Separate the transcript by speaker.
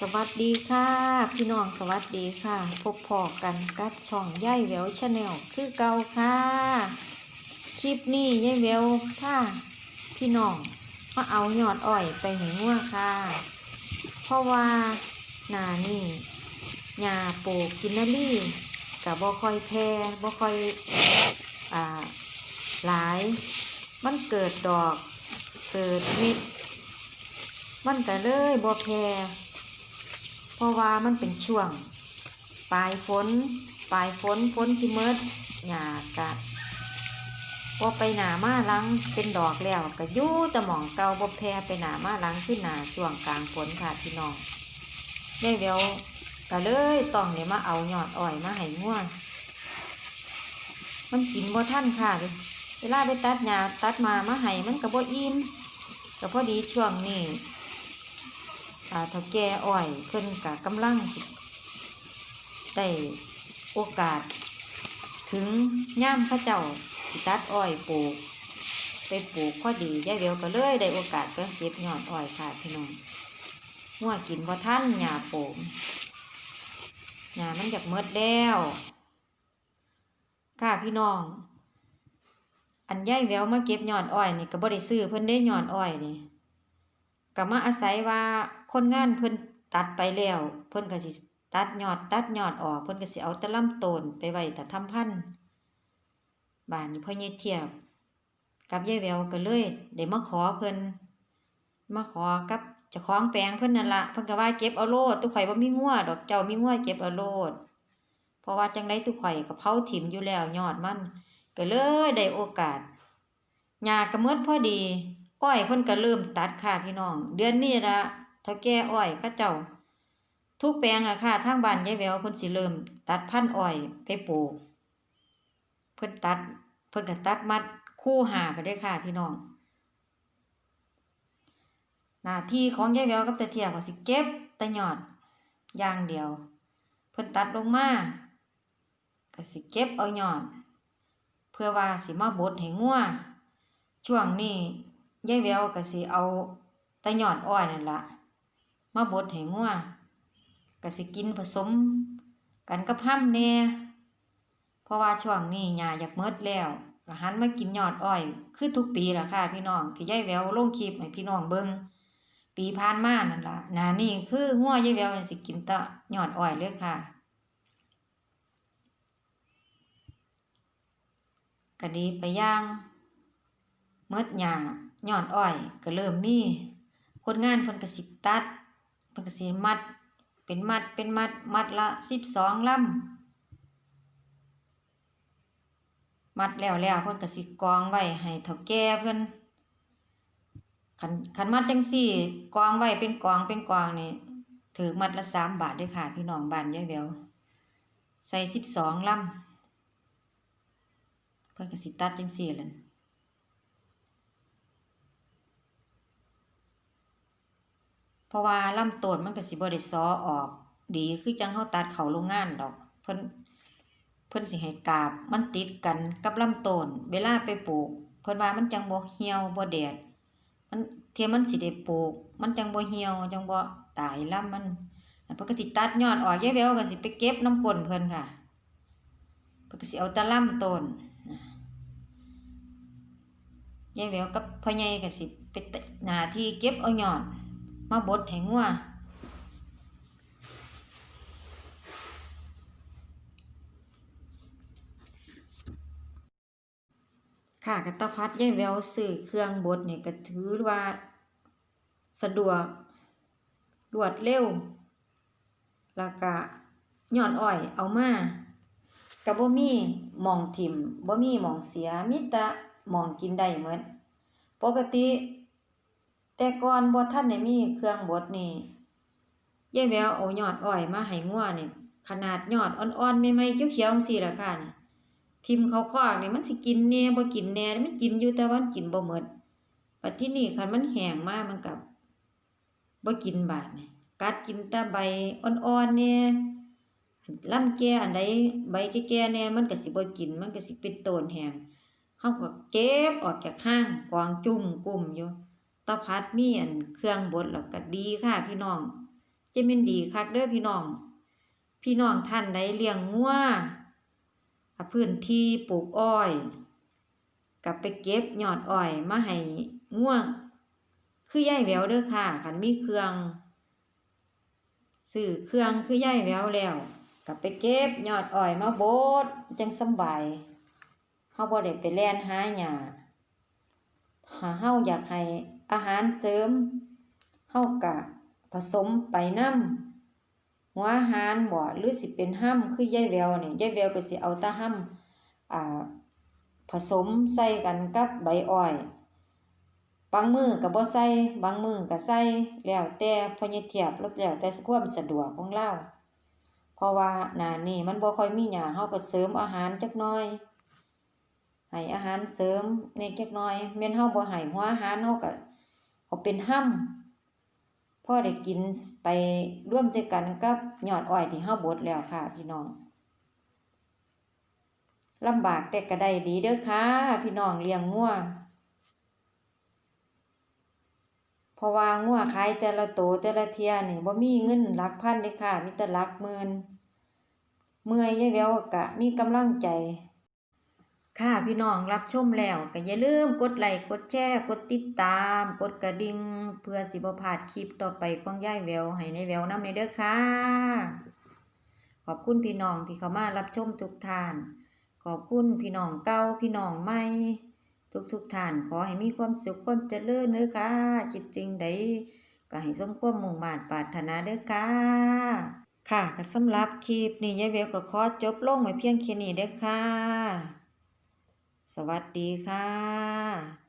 Speaker 1: สวัสดีค่ะ พี่น้องสวัสดีค่ะ พบพอกันกับช่องย่ายแววชาแนลคือเก่าค่ะ คลิปนี้ย่ายแววค่ะพี่น้องมาเอายอดอ้อยไปให้งัวค่ะ เพราะว่าหนานี่หญ้าปลูกกินนารี่กับบ่ค่อยแพร่บ่ค่อยอ่าหลาย มันเกิดดอกเกิดมิดมันก็เลยบ่แพร่ เพราะว่ามันเป็นช่วง ปลายฝนปลายฝนฝนสิเมิดหญ้ากะบ่ไปหนามาลังเป็นดอกแล้วก็ยู่ต่หม่องเกาบ่แพรไปหนามาลังขึ้นหนาช่วงกลางฝนค่ะพี่น้องได้เววก็เลยต้องเนี่ยมาเอายอดอ้อยมาให้งัวมันกินบ่ทันค่ะเวลาไปตัดหญ้าตัดมามาให้มันก็บ่อิ่มก็พอดีช่วงนี้ เท่าแก่อ้อย เพิ่นกะกำลังได้โอกาส ถึงย่ามข้าเจ้าสิตัดอ้อยปลูก ไปปลูกพอดีย่ายเววก็เลยได้โอกาสไปเก็บยอดอ้อยค่ะพี่น้องหัวกินบ่ทันหญ้าโปมหญ้ามันอยากเมดแล้วค่ะพี่น้อง อันย่ายแววมาเก็บยอดอ้อยนี่ก็บ่ได้ซื้อเพิ่นได้ยอดอ้อยนี่ก็มาอาศัยว่า คนงานเพิ่นตัดไปแล้ว เพิ่นก็สิตัดยอดตัดยอดออก เพิ่นก็สิเอาต่ลำต้นไปไว้แต่ทำพันธุ์บ้านนี้พ่อใหญ่เทียบ กับยายแววก็เลยได้มาขอเพิ่นมาขอกับเจ้าของแปลงเพิ่นนั่นละเพิ่นก็ว่าเก็บเอาโลดทุกข่อยบ่มีงัวดอกเจ้ามีงัวเก็บเอาโลดเพราะว่าจังได๋ทุกข่อยก็เผาถิ่มอยู่แล้วยอดมันก็เลยได้โอกาสหญ้าก็หมดพอดี อ้อยเพิ่นก็เริ่มตัดค่ะพี่น้อง เดือนนี้ละ เท่าแก่อ้อยเขาเจ้า ทุกแปลงละค่ะทางบ้านยายแววเพิ่นสิเริ่ม ตัดพันอ้อยไปปลูก เพิ่นตัด เพิ่นก็ตัดมัดคู่หาไปได้ค่ะพี่น้องหน้าที่ของยายแววกับตาเทียก็สิเก็บแต่ยอดอย่างเดียว เพิ่นตัดลงมาก็สิเก็บเอาหยอด เพื่อว่าสิมาบดให้งัวช่วงนี้ยายแววก็สิเอาแต่ยอดอ้อยนั่นละ มาบดให้งัวก็สิกินผสม กันกับห้ำแน่เพราะว่าช่วงนี้หญ้าอยากเมดแล้วก็หันมากินยอดอ้อย คือทุกปีล่ะค่ะ พี่น้องที่ยายแววลงคลิปให้พี่น้องเบิ่งปีผ่านมานั่นล่ะนานี้คืองัวยายแววสิกินต่ยอดอ้อยเลยค่ะก็ดีไปย่างเมดหญ้ายอนอ้อย ก็เริ่มมีคนงานเพิ่นก็สิตัด เพิ่นกสิมัด เป็นมัด เป็นมัด มัดละ12ลำมัดแล้วแล้วเพิ่นก็สิกองไว้ให้เฒ่าแก่เพิ่นคันคันมัดจังซี่กองไว้เป็นกองเป็นกองนี่ถือมัดละ3บาทด้อค่ะ พี่น้องบ้านยายแววใส่12ลำเพิ่นก็สิตัดจังซี่เล่ะ เพ ราะว่าลำต้นมันก็สิบ่ได้ซอออกดีคือจังเฮาตัดเขาโรงงานดอก เพิ่นเพิ่นสิให้กาบมันติดกันกับลำต้นเวลาไปปลูก เพิ่นว่ามันจังบ่เหี่ยวบ่แดด มันเทียมันสิได้ปลูก มันจังบ่เหี่ยวจังบ่ตายลำมันเพิ่นก็สิตัดยอดออกยายแววก็สิไปเก็บน้ำก้นเพิ่นค่ะเพิ่นก็สิเอาแต่ลำต้นนะยายแววกับพ่อใหญ่ก็สิไปหน้าที่เก็บเอายอด มาบดให้งัวค่ะกระตะพัดยายแววซื้อเครื่องบดนี่ยก็ถือว่า สะดวกรวดเร็ว แล้วก็ย้อนอ้อยเอามาก็บ่มีหมองถิ่มบ่มีหมองเสียมีแต่หมองกินได้หมดปกติ แต่ก่อนบ่ทันได้มีเครื่องบดนี่ยายแววเอายอดอ้อยมาให้งัวนี่ขนาดยอดอ่อนๆใหม่ๆเขียวๆจังซี่ล่ะค่ะนี่ทิมเขาคอกนี่มันสิกินแน่บ่กินแน่มันกินอยู่แต่ว่ามันกินบ่หมดบัดทีนี้คันมันแห้งมากมันก็บ่กินบาดนี่กัดกินแต่ใบอ่อนๆแหน่ยลำแก่อันใดใบแก่ๆแหน่ยมันก็สิบ่กิน มันก็สิเป็นต้นแห้งเฮาก็เก็บออกจากห้างกองจุ่มกุ้มอยู่ ตะพัดมีอันเครื่องบดแล้วก็ดีค่ะพี่น้องจะแม่นดีคักเด้อพี่น้อง พี่น้องท่านใดเลี้ยงงัวะพื้นที่ปลูกอ้อยกับไปเก็บยอดอ้อยมาให้งัวคือยายแหววเด้อค่ะคันมีเครื่องซื้อเครื่องคือยายแหววแล้วกับไปเก็บยอดอ้อยมาบดจังสบายเฮาบ่ได้ไปแล่นหาหญ้าถ้าเฮาอยากให้ อาหารเสริมเฮาก็ผสมไปนำหัวอาหารบ่หรือสิเป็นห้ำคือยายแววนี่ยายแววก็สิเอาตาห้ำอ่าผสมใส่กันกับใบอ้อย บางมือก็บ่ใส่บางมือก็ใส่แล้วแต่พอใหญเทียบแล้วแล้วแต่ความสะดวกของเราเพราะว่าหน้านี้มันบ่ค่อยมีหยังเฮาก็เสริมอาหารจักน่อยให้อาหารเสริมในจักน่อยแม่นเฮาบ่ให้หัวอาหารเฮาก็ เอาเป็นห้ำพ่อได้กินไปร่วมใจกันกับยอดอ้อยที่เฮาบดแล้วค่ะ พี่น้องลำบากแต่ก็ได้ดีเด้อค่ะ พี่น้องเลี้ยงงัวเพราะว่างัวขายแต่ละโตแต่ละเทียนี่บ่มีเงินหลักพันเด้อค่ะมีแต่หลักหมื่นเมื่อยยายแววก็มีกำลังใจ ค่ะพี่น้องรับชมแล้วก็อย่าลืมกดไลค์กดแชร์กดติดตาม กดกระดิ่งเพื่อสิบ่พลาดคลิปต่อไปของยายแววให้ในแววน้ำในเด้อค่ะ ขอบคุณพี่น้องที่เข้ามารับชมทุกท่าน ขอบคุณพี่น้องเก่าพี่น้องใหม่ทุกทุกท่านขอให้มีความสุขความเจริญเด้อค่ะจิตจริงใดก็ให้สมความมุ่งมา่ปรารถนาเด้อค่ะค่ะก็สำหรับคลิปนี้ยายแววก็ขอจบลงไว้เพียงแค่นี้เด้อค่ะ สวัสดีค่ะ